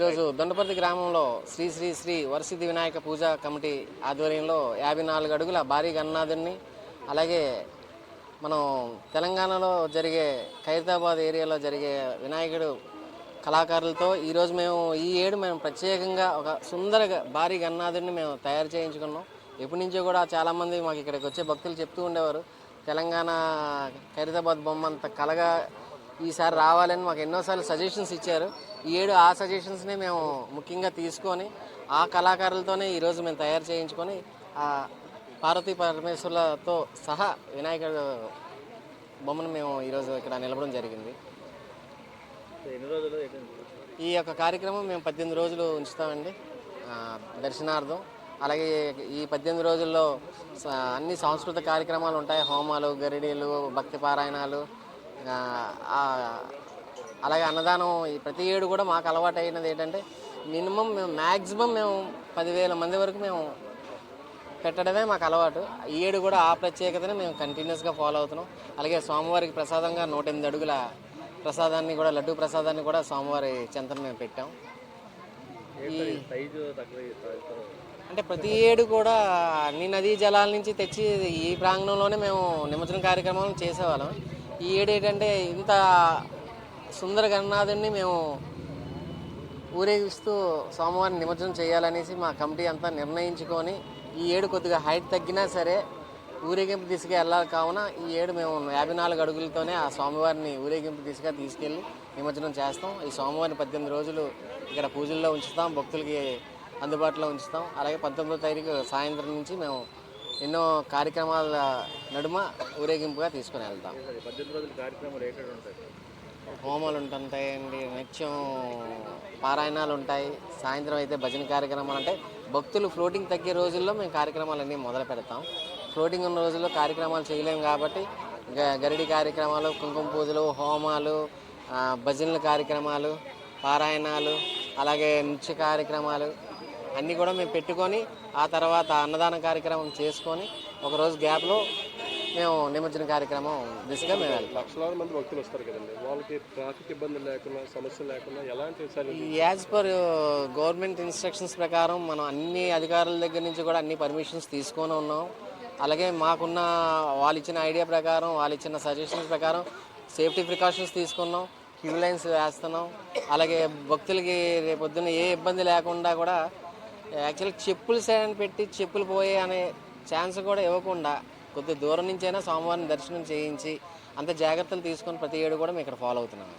ఈరోజు దొండపర్తి గ్రామంలో శ్రీ శ్రీ శ్రీ వరసిద్ధి వినాయక పూజా కమిటీ ఆధ్వర్యంలో యాభై నాలుగు అడుగుల భారీ గన్నాథుడిని అలాగే మనం తెలంగాణలో జరిగే ఖైరతాబాద్ ఏరియాలో జరిగే వినాయకుడు కళాకారులతో ఈరోజు మేము ఈ ఏడు మేము ప్రత్యేకంగా ఒక సుందర భారీ గన్నాథుడిని మేము తయారు చేయించుకున్నాం. ఎప్పటి నుంచో కూడా చాలామంది మాకు ఇక్కడికి వచ్చే భక్తులు చెప్తూ ఉండేవారు. తెలంగాణ ఖైరతాబాద్ బొమ్మ అంత కలగా ఈసారి రావాలని మాకు ఎన్నోసార్లు సజెషన్స్ ఇచ్చారు. ఈ ఏడు ఆ సజెషన్స్ని మేము ముఖ్యంగా తీసుకొని ఆ కళాకారులతోనే ఈరోజు మేము తయారు చేయించుకొని ఆ పార్వతీ పరమేశ్వరులతో సహా వినాయకుడు బొమ్మను మేము ఈరోజు ఇక్కడ నిలబడం జరిగింది. ఈ యొక్క కార్యక్రమం మేము పద్దెనిమిది రోజులు ఉంచుతామండి. దర్శనార్థం. అలాగే ఈ పద్దెనిమిది రోజుల్లో అన్ని సాంస్కృతిక కార్యక్రమాలు ఉంటాయి. హోమాలు గరిడీలు భక్తి పారాయణాలు అలాగే అన్నదానం ఈ ప్రతి ఏడు కూడా మాకు అలవాటు అయినది ఏంటంటే మినిమం మేము మ్యాక్సిమం మేము పదివేల మంది వరకు మేము పెట్టడమే మాకు అలవాటు. ఈ ఏడు కూడా ఆ ప్రత్యేకతని మేము కంటిన్యూస్గా ఫాలో అవుతున్నాం. అలాగే స్వామివారికి ప్రసాదంగా నూట ఎనిమిది అడుగుల ప్రసాదాన్ని కూడా లడ్డు ప్రసాదాన్ని కూడా స్వామివారి చెంతన మేము పెట్టాం. ఈ. అంటే ప్రతి ఏడు కూడా అన్ని నదీ జలాల నుంచి తెచ్చి ఈ ప్రాంగణంలోనే మేము నిమజ్జన కార్యక్రమం చేసేవాళ్ళం. ఈ ఏడు ఏంటంటే ఇంత సుందర గణనాథుడిని మేము ఊరేగిస్తూ సోమవారం నిమజ్జనం చేయాలనేసి మా కమిటీ అంతా నిర్ణయించుకొని ఈ ఏడు కొద్దిగా హైట్ తగ్గినా సరే ఊరేగింపు దిశగా వెళ్ళాలి కావున ఈ ఏడు మేము యాభై నాలుగు అడుగులతోనే ఆ స్వామివారిని ఊరేగింపు దిశగా తీసుకెళ్ళి నిమజ్జనం చేస్తాం. ఈ స్వామివారిని పద్దెనిమిది రోజులు ఇక్కడ పూజల్లో ఉంచుతాం భక్తులకి అందుబాటులో ఉంచుతాం. అలాగే పంతొమ్మిదో తారీఖు సాయంత్రం నుంచి మేము ఎన్నో కార్యక్రమాల నడుమ ఊరేగింపుగా తీసుకుని వెళ్తాం. హోమాలు ఉంటుంటాయండి. నిత్యం పారాయణాలు ఉంటాయి. సాయంత్రం అయితే భజన కార్యక్రమాలు అంటే భక్తులు ఫ్లోటింగ్ తగ్గే రోజుల్లో మేము కార్యక్రమాలన్నీ మొదలు పెడతాం. ఫ్లోటింగ్ ఉన్న రోజుల్లో కార్యక్రమాలు చేయలేము కాబట్టి గ- గరిడి కార్యక్రమాలు కుంకుమ పూజలు హోమాలు భజనల కార్యక్రమాలు పారాయణాలు అలాగే నృత్య కార్యక్రమాలు అన్నీ కూడా మేము పెట్టుకొని ఆ తర్వాత అన్నదాన కార్యక్రమం చేసుకొని ఒకరోజు గ్యాప్లో మేము నిమజ్జన కార్యక్రమం దిశగా మేము వెళ్తాం లక్షలాది మంది భక్తులు వస్తారు కదండి. వాళ్ళకి ట్రాఫిక్ ఇబ్బందులు లేకుండా సమస్యలు లేకుండా ఎలాంటి యాజ్ పర్ గవర్నమెంట్ ఇన్స్ట్రక్షన్స్ ప్రకారం మనం అన్ని అధికారుల దగ్గర నుంచి కూడా అన్ని పర్మిషన్స్ తీసుకొని ఉన్నాం. అలాగే మాకున్న వాళ్ళు ఇచ్చిన ఐడియా ప్రకారం వాళ్ళు ఇచ్చిన సజెషన్స్ ప్రకారం సేఫ్టీ ప్రికాషన్స్ తీసుకున్నాం. క్యూ లైన్స్ వేస్తున్నాం. అలాగే భక్తులకి రేపొద్దున ఏ ఇబ్బంది లేకుండా కూడా యాక్చువల్ చెప్పులు సైడ్ పెట్టి చెప్పులు పోయే అనే ఛాన్స్ కూడా ఇవ్వకుండా కొద్ది దూరం నుంచైనా స్వామివారిని దర్శనం చేయించి అంత జాగ్రత్తలు తీసుకొని ప్రతి ఏడు కూడా మేము ఇక్కడ ఫాలో అవుతున్నాము